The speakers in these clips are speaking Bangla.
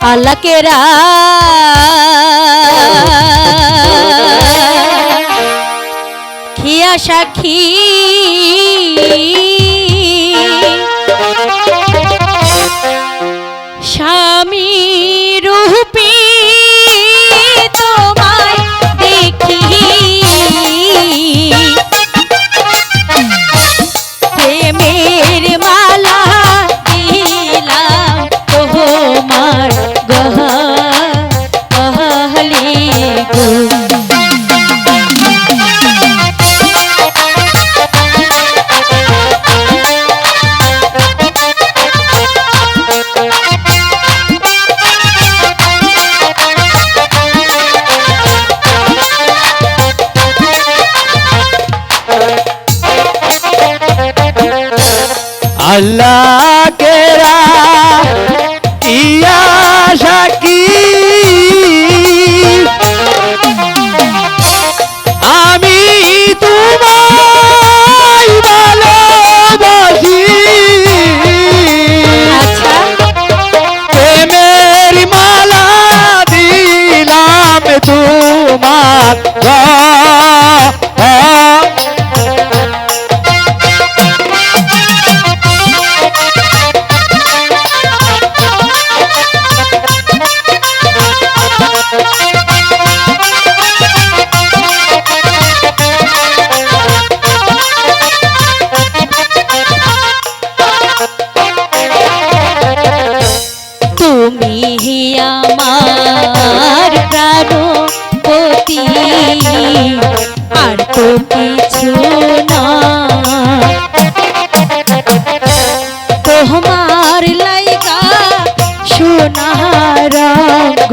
আল্লাকেরা খিয়া সাক্ষী। স্বামী আল্লাহ কেরা ইয়া সাকি আমি তোমায় ভালোবাসি। আচ্ছা। প্রেমের মালা দিলাম তোমার তুমি আমার প্রাণপতি। আর তো কিছু না। তোমার লাইগা সোনার রঙ্গ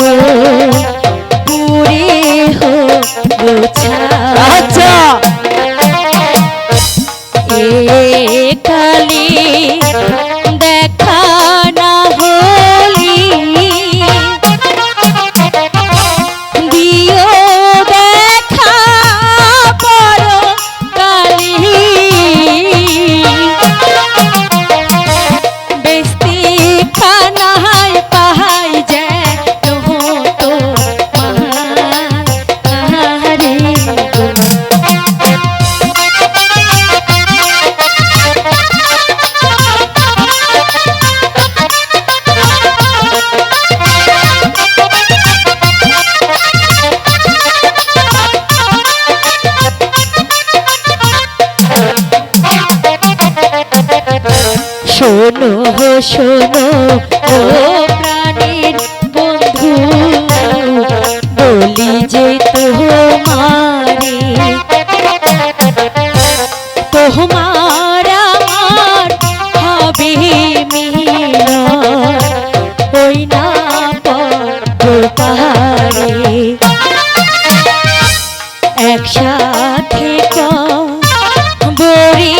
শোনো গো শোনো ও প্রাণীর বন্ধু। বলি যে তোমারে তোমার আমার হবে একসাথে বড়ি